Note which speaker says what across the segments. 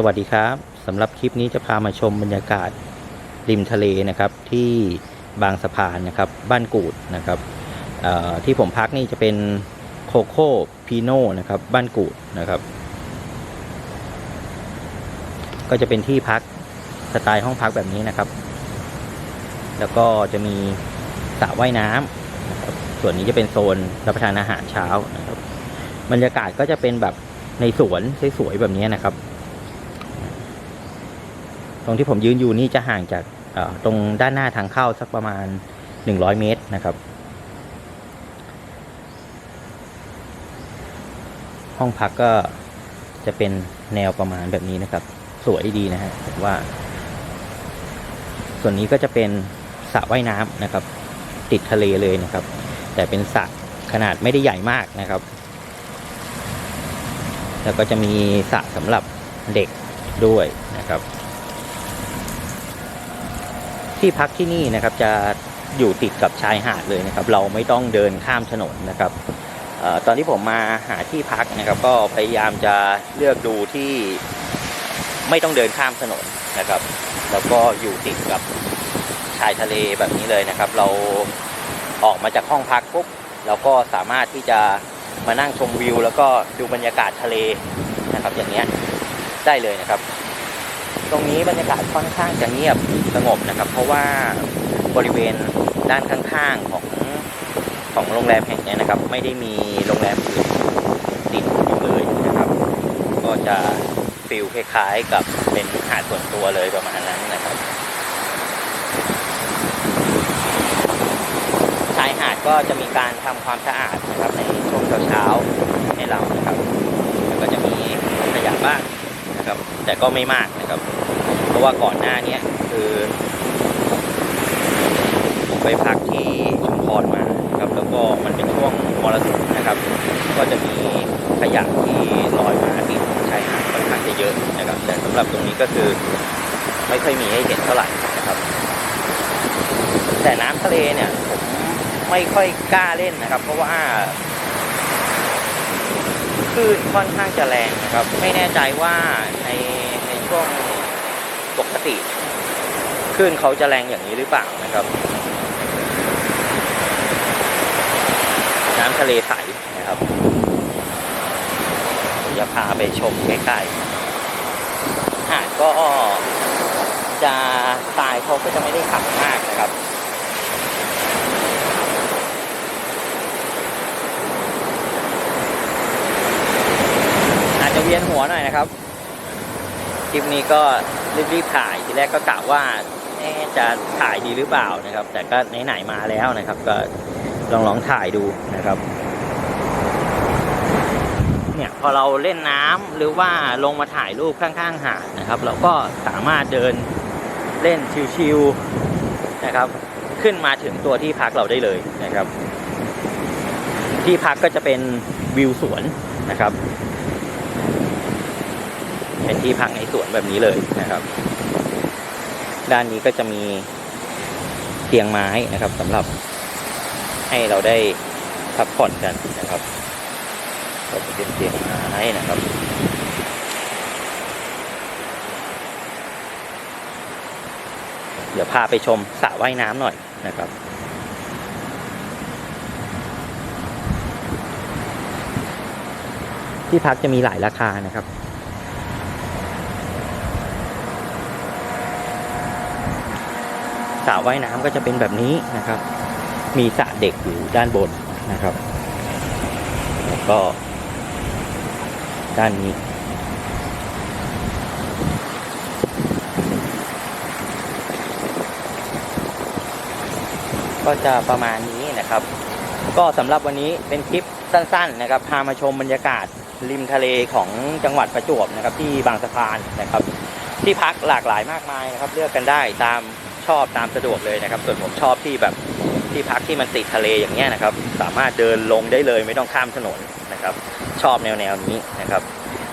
Speaker 1: สวัสดีครับสำหรับคลิปนี้จะพามาชมบรรยากาศริมทะเลนะครับ ที่บางสะพานนะครับ บ้านกูดนะครับที่ผมพักนี่จะเป็นโคโค่พีโน่นะครับ บ้านกูดนะครับ ก็จะเป็นที่พักสไตล์ห้องพักแบบนี้นะครับ แล้วก็จะมีสระว่ายน้ำนะครับส่วนนี้จะเป็นโซนรับประทานอาหารเช้านะครับ บรรยากาศก็จะเป็นแบบในสวนสวยๆแบบนี้นะครับ รงที่ผมยืนอยู่นี่จะห่างจากตรงด้านหน้าทางเข้าสักประมาณ 100 เมตรนะครับ ห้องพักก็จะเป็นแนวประมาณแบบนี้นะครับ สวยดีนะฮะผมว่า ส่วนนี้ก็จะเป็นสระว่ายน้ำนะครับ ติดทะเลเลยนะครับ แต่เป็นสระขนาดไม่ได้ใหญ่มากนะครับ แล้วก็จะมีสระสำหรับเด็กด้วยนะครับ ที่พักที่นี่นะครับจะอยู่ติดกับชายหาดเลยนะครับ เราไม่ต้องเดินข้ามถนนนะครับออตอนที่ผมมาหาที่พักนะครับ ก็พยายามจะเลือกดูที่ไม่ต้องเดินข้ามถนนนะครับ แล้วก็อยู่ติดกับชายทะเลแบบนี้เลยนะครับ เราออกมาจากห้องพักปุ๊บเราก็สามารถที่จะมานั่งชมวิว แล้วก็ดูบรรยากาศทะเลนะครับ อย่างเงี้ยได้เลยนะครับ ตรงนี้บรรยากาศค่อนข้างจะเงียบสงบนะครับ เพราะว่าบริเวณด้านข้างๆของของโรงแรมแห่งนี้นะครับ ไม่ได้มีโรงแรมอื่นติดอยู่เลยนะครับ ก็จะฟิลคล้ายๆกับเป็นหาดส่วนตัวเลยประมาณนั้นนะครับชายหาดก็จะมีการทำความสะอาดนะครับในช่วงเช้าๆให้เรานะครับแล้วก็จะมีขยะบ้าง นะครับ แต่ก็ไม่มากนะครับ เพราะว่าก่อนหน้านี้คือไปพักที่ชุมพรมาครับแล้วก็มันเป็นช่วงมรสุมนะครับ ก็จะมีขยะที่ลอยมาติดชายหาดค่อนข้างจะเยอะนะครับ แต่สำหรับตรงนี้ก็คือไม่ค่อยมีให้เห็นเท่าไหร่นะครับ แต่น้ำทะเลเนี่ยผมไม่ค่อยกล้าเล่นนะครับ เพราะว่า ลื่นค่อนข้างจะแรงนะครับ ไม่แน่ใจว่าในในช่วงปกติคลื่นเขาจะแรงอย่างนี้หรือเปล่านะครับ น้ำทะเลใสนะครับเดี๋ยวจะพาไปชมใกล้ๆหาดก็จะทรายเขาก็จะไม่ได้ขังมากนะครับ อาจจะเวียนหัวหน่อยนะครับ คลิปนี้ก็รีบๆถ่ายทีแรกก็กะว่าจะถ่ายดีหรือเปล่านะครับ แต่ก็ไหนๆมาแล้วนะครับ ก็ลองลองถ่ายดูนะครับ เนี่ยพอเราเล่นน้ำหรือว่าลงมาถ่ายรูปข้างๆหาดนะครับ เราก็สามารถเดินเล่นชิวๆนะครับ ขึ้นมาถึงตัวที่พักเราได้เลยนะครับ ที่พักก็จะเป็นวิวสวนนะครับ เป็นที่พักในสวนแบบนี้เลยนะครับ ด้านนี้ก็จะมีเตียงไม้นะครับสำหรับให้เราได้พักผ่อนกันนะครับก็จะเป็นเตียงไม้นะครับเดี๋ยวพาไปชมสระว่ายน้ำหน่อยนะครับ ที่พักจะมีหลายราคานะครับ ระว่ายน้ำก็จะเป็นแบบนี้นะครับ มีสระเด็กอยู่ด้านบนนะครับ แล้วก็ ด้านนี้ ก็จะประมาณนี้นะครับ ก็สำหรับวันนี้เป็นคลิปสั้น ๆ นะครับ พามาชมบรรยากาศริมทะเลของจังหวัดประจวบนะครับ ที่บางสะพานนะครับ ที่พักหลากหลายมากมายนะครับ เลือกกันได้ตาม ชอบตามสะดวกเลยนะครับ ส่วนผมชอบที่แบบที่พักที่มันติดทะเลอย่างเงี้ยนะครับ สามารถเดินลงได้เลยไม่ต้องข้ามถนนนะครับ ชอบแนวแนวนี้นะครับ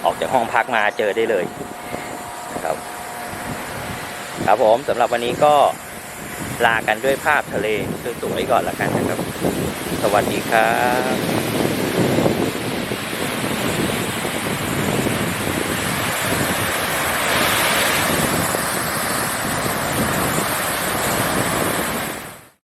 Speaker 1: ออกจากห้องพักมาเจอได้เลยนะครับครับผมสำหรับวันนี้ก็ลากันด้วยภาพทะเลสวยๆก่อนละกันนะครับ สวัสดีครับ